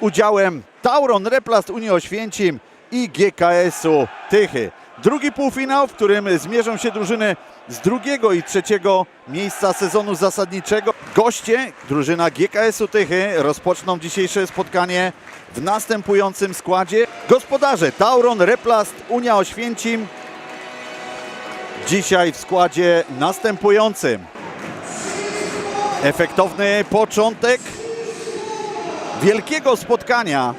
udziałem Tauron Replast Unii Oświęcim i GKS-u Tychy. Drugi półfinał, w którym zmierzą się drużyny z drugiego i trzeciego miejsca sezonu zasadniczego. Goście, drużyna GKS-u Tychy, rozpoczną dzisiejsze spotkanie w następującym składzie. Gospodarze Tauron Replast Unia Oświęcim. Dzisiaj w składzie następującym. Efektowny początek wielkiego spotkania,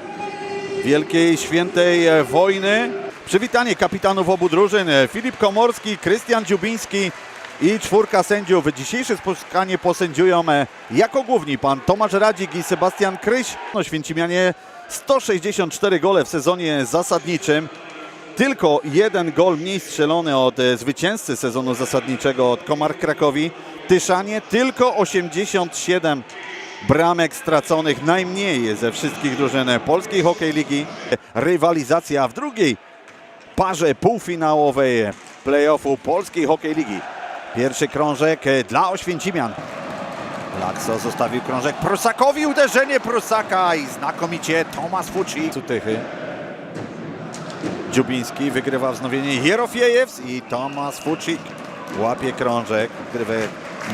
wielkiej świętej e, wojny. Przywitanie kapitanów obu drużyn e, Filip Komorski, Krystian Dziubiński i czwórka sędziów. Dzisiejsze spotkanie posędziują e, jako główni pan Tomasz Radzik i Sebastian Kryś. No, Święcimianie 164 gole w sezonie zasadniczym. Tylko jeden gol mniej strzelony od zwycięzcy sezonu zasadniczego od Komar Krakowi. Tyszanie tylko 87 bramek straconych, najmniej ze wszystkich drużyn Polskiej Hokej Ligi. Rywalizacja w drugiej parze półfinałowej playoffu Polskiej Hokej Ligi. Pierwszy krążek dla Oświęcimian. Lakso zostawił krążek Prusakowi, uderzenie Prusaka i znakomicie Tomasz Fuci. Cutychy. Dziubiński wygrywa wznowienie Jerofiejews i Tomasz Fucik łapie krążek, który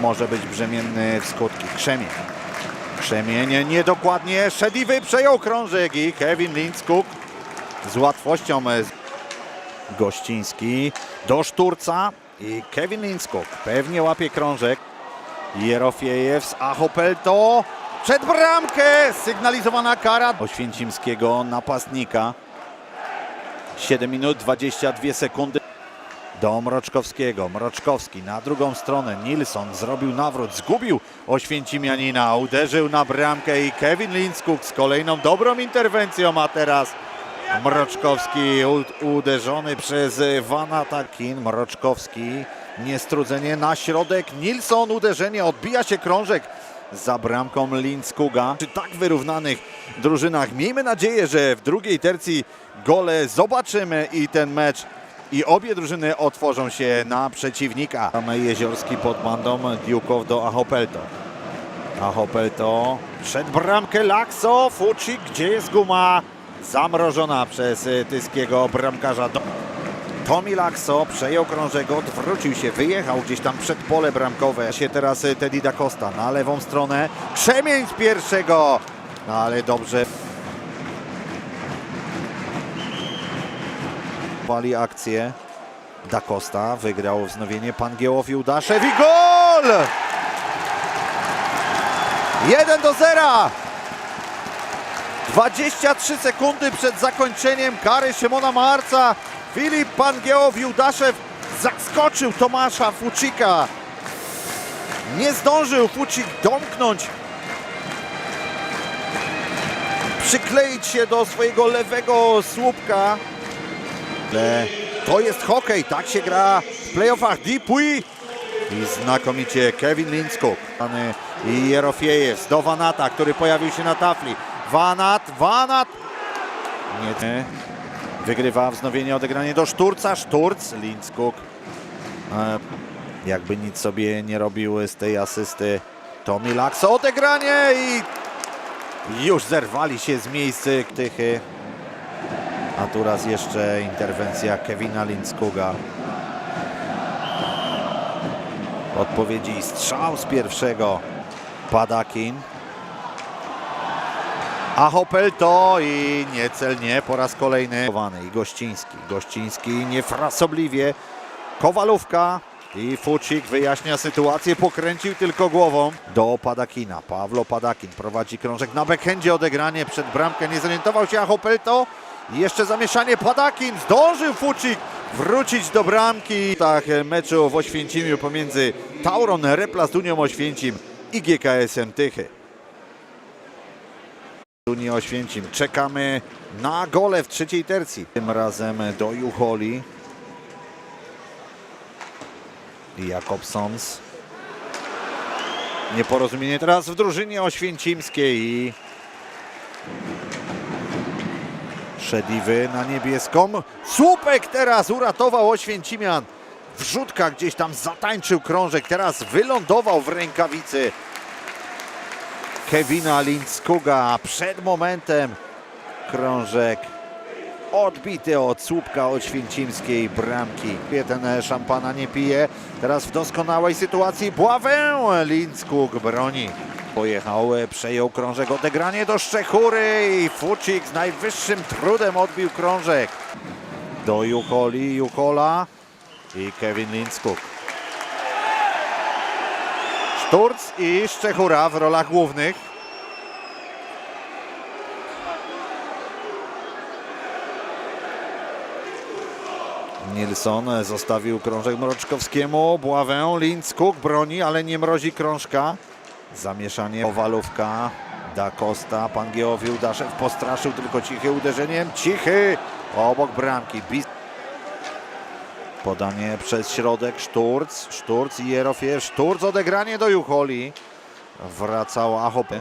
może być brzemienny w skutki. Krzemień. Krzemień niedokładnie. Szediwy przejął krążek i Kevin Lindskuk z łatwością e, z- Gościński do Szturca i Kevin Lindskuk pewnie łapie krążek. Jerofiejews, Achopelto przed bramkę, sygnalizowana kara oświęcimskiego napastnika. 7 minut 22 sekundy do Mroczkowskiego. Mroczkowski na drugą stronę. Nilsson zrobił nawrót, zgubił Oświęcimianina, uderzył na bramkę i Kevin Lindskuk z kolejną dobrą interwencją, a teraz Mroczkowski uderzony przez Vana Takin. Mroczkowski niestrudzenie na środek. Nilsson uderzenie, odbija się krążek za bramką Lindskuga. Przy tak wyrównanych drużynach miejmy nadzieję, że w drugiej tercji gole zobaczymy i ten mecz i obie drużyny otworzą się na przeciwnika. Jeziorski pod bandą Diukow do Achopelto. Achopelto przed bramkę Lakso, Fucik, gdzie jest guma? Zamrożona przez y, tyskiego bramkarza. Tomi Lakso przejął krążek, odwrócił się, wyjechał gdzieś tam przed pole bramkowe. Się teraz y, Teddy da Costa na lewą stronę. Krzemień z pierwszego, no ale dobrze. Pali akcję. Da Costa wygrał wznowienie pan Giełow i Udaszew i gol! 1 do 0! 23 sekundy przed zakończeniem kary Szymona Marca. Filip Pangiełow Judaszew zaskoczył Tomasza Fucika. Nie zdążył Fucik domknąć. Przykleić się do swojego lewego słupka. To jest hokej, tak się gra w playoffach. Dipui i znakomicie Kevin Pany i Jerofiejew do Vanata, który pojawił się na tafli. Vanat, Vanat. Nie. Wygrywa wznowienie odegranie do Szturca. Szturc, Lindskog. E, jakby nic sobie nie robił z tej asysty. Tomi Lakso odegranie i już zerwali się z miejsc Tychy. A tu raz jeszcze interwencja Kevina Lindskuga. Odpowiedzi strzał z pierwszego. Padakin. Achopelto i niecelnie po raz kolejny. I Gościński. Gościński niefrasobliwie. Kowalówka i Fucik wyjaśnia sytuację, pokręcił tylko głową do Padakina. Pawlo Padakin prowadzi krążek na backhandzie, odegranie przed bramkę, nie zorientował się Achopelto. I jeszcze zamieszanie Padakin, zdążył Fucik wrócić do bramki. Tak meczu w Oświęcimiu pomiędzy Tauron Replast Unią Oświęcim i GKS-em Tychy. Unii Oświęcim. Czekamy na gole w trzeciej tercji. Tym razem do Jucholi. Jakobsons. Nieporozumienie teraz w drużynie oświęcimskiej i Szediwy na niebieską. Słupek teraz uratował Oświęcimian. Wrzutka gdzieś tam zatańczył krążek. Teraz wylądował w rękawicy Kevina Lindskuga przed momentem krążek odbity od słupka od święcimskiej bramki. Ten szampana nie pije. Teraz w doskonałej sytuacji Bławę Lindskog broni. Pojechał, przejął krążek, odegranie do Szczechury i Fucik z najwyższym trudem odbił krążek. Do Jucholi, Juchola i Kevin Lindskog. Szturc i Szczechura w rolach głównych. Nilsson zostawił krążek Mroczkowskiemu. Bławę Lindskog broni, ale nie mrozi krążka. Zamieszanie Owalówka. Da Costa, pan Geowił Daszew postraszył tylko cichy uderzeniem. Cichy obok bramki. Podanie przez środek Szturc. Szturc i Jerofiew. Szturc odegranie do Jucholi. Wracał Achopy.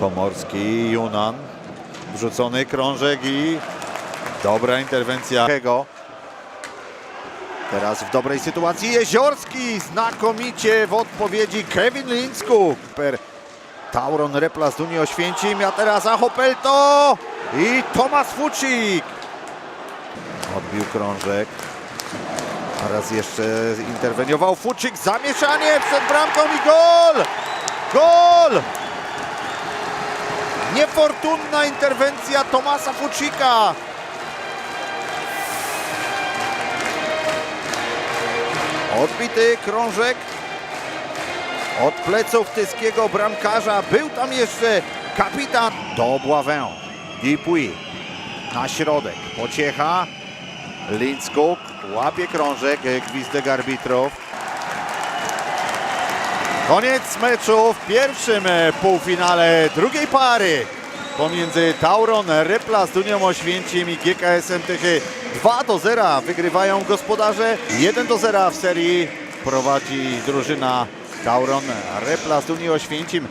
Komorski, Junan. Wrzucony krążek i dobra interwencja. Jego. Teraz w dobrej sytuacji Jeziorski. Znakomicie w odpowiedzi Kevin. Per Tauron Replas Dunii Oświęcim, a teraz Achopelto i Tomasz Fucik. Odbił krążek. Raz jeszcze interweniował Fucik. Zamieszanie przed bramką i gol! Gol! Niefortunna interwencja Tomasa Fucika. Odbity krążek od pleców tyskiego bramkarza. Był tam jeszcze kapitan do Bławę. Dupuy na środek. Pociecha. Lindskog łapie krążek. Gwizdek arbitrów. Koniec meczu w pierwszym e, półfinale drugiej pary. Pomiędzy Tauron Rypla z Dunią Oświęcim i GKS-em Tychy 2 do 0 wygrywają gospodarze. 1 do 0 w serii prowadzi drużyna Tauron Rypla z Dunii Oświęcim